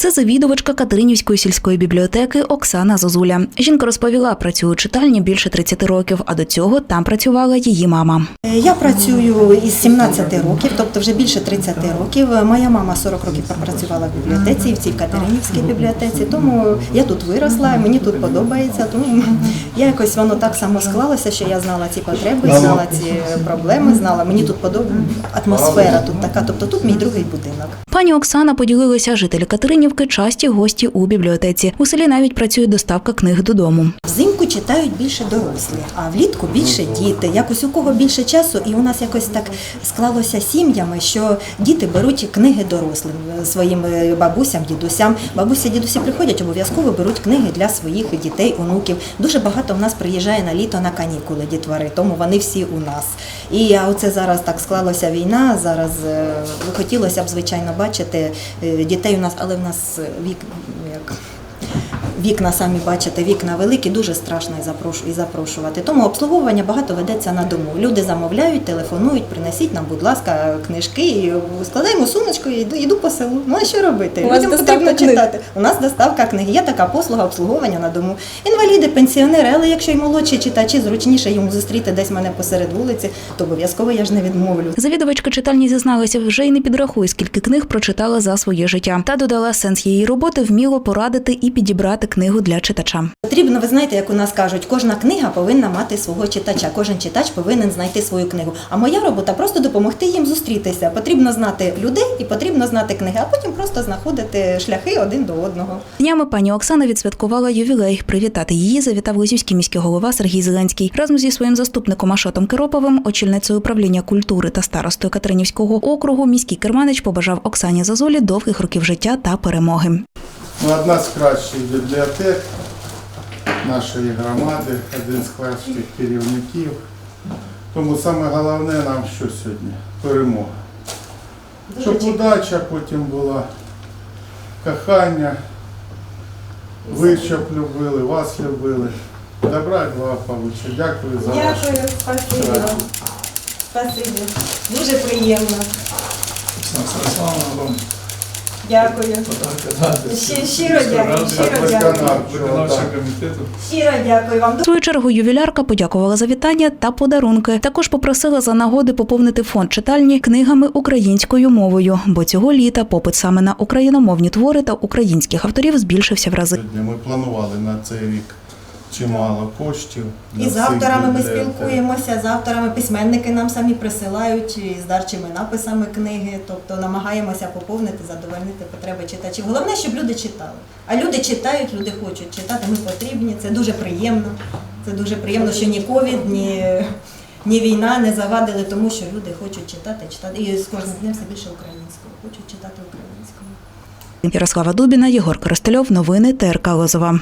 Це завідувачка Катеринівської сільської бібліотеки Оксана Зозуля. Жінка розповіла, працює у читальні більше 30 років, а до цього там працювала її мама. Е, Я працюю із 17 років, тобто вже більше 30 років. Моя мама 40 років пропрацювала в бібліотеці, і в цій Катеринівській бібліотеці. Тому я тут виросла, мені тут подобається. Тому я якось воно так само склалося, що я знала ці потреби, знала ці проблеми, знала. Мені тут подобається атмосфера тут така. Тобто тут мій другий будинок. Пані Оксана поділилася, жителі Катеринівки часті гості у бібліотеці. У селі навіть працює доставка книг додому. Взимку читають більше дорослі, а влітку більше діти. Якось у кого більше часу, і у нас якось так склалося сім'ями, що діти беруть книги дорослим е, своїм е, бабусям, дідусям. Бабусі, дідусі приходять, обов'язково беруть книги для своїх дітей, онуків. Дуже багато в нас приїжджає на літо на канікули дітвори, тому вони всі у нас. І оце зараз так склалося війна. Зараз е, хотілося б звичайно бачити дітей у нас, але в нас е, вік. Вікна самі бачите, вікна великі, дуже страшно і запрошу- і запрошувати. Тому обслуговування багато ведеться на дому. Люди замовляють, телефонують, принесіть нам, будь ласка, книжки, і складаємо сумочку і йду, йду по селу. Ну а що робити? У Людям доставка потрібно книг? читати. У нас доставка книг. Є така послуга обслуговування на дому. Інваліди, пенсіонери, але якщо й молодші читачі, зручніше йому зустріти десь мене посеред вулиці, то обов'язково я ж не відмовлю. Завідувачка читальні зізналася, вже й не підрахує, скільки книг прочитала за своє життя. Та додала сенс її роботи вміло порадити і підібрати книгу для читача. Потрібно, ви знаєте, як у нас кажуть, кожна книга повинна мати свого читача. Кожен читач повинен знайти свою книгу. А моя робота просто допомогти їм зустрітися. Потрібно знати людей і потрібно знати книги, а потім просто знаходити шляхи один до одного. Днями пані Оксана відсвяткувала ювілей. Привітати її завітав Лозівський міський голова Сергій Зеленський. Разом зі своїм заступником Ашотом Кироповим, очільницею управління культури та старостою Катеринівського округу, міський керманич побажав Оксані Зазулі довгих років життя та перемоги. Ну, Одна з кращих бібліотек нашої громади, один з кращих керівників. Тому саме головне нам що сьогодні? Перемога. Щоб удача потім була, кохання, ви щоб любили, вас любили. Добра і благополуччя. Дякую за ваше. Дякую, спасибі вам. Спасибі. Дуже приємно. Слава вам. Дякую. Подарки Щи- щиро дякую, щиро дякую. Щиро дякую вам. В свою чергу ювілярка подякувала за вітання та подарунки. Також попросила за нагоди поповнити фонд читальні книгами українською мовою, бо цього літа попит саме на україномовні твори та українських авторів збільшився в рази. Ми планували на цей рік чимало коштів. для І з авторами ми спілкуємося, з авторами письменники нам самі присилають і з дарчими написами книги, тобто намагаємося поповнити, задовольнити потреби читачів. Головне, щоб люди читали. А люди читають, люди хочуть читати, ми потрібні. Це дуже приємно. Це дуже приємно, що ні ковід, ні, ні війна не завадили тому, що люди хочуть читати, читати. І з кожним днем все більше українською. Хочуть читати українською. Ярослава Дубіна, Єгор Коростельов. Новини ТРК Лозова.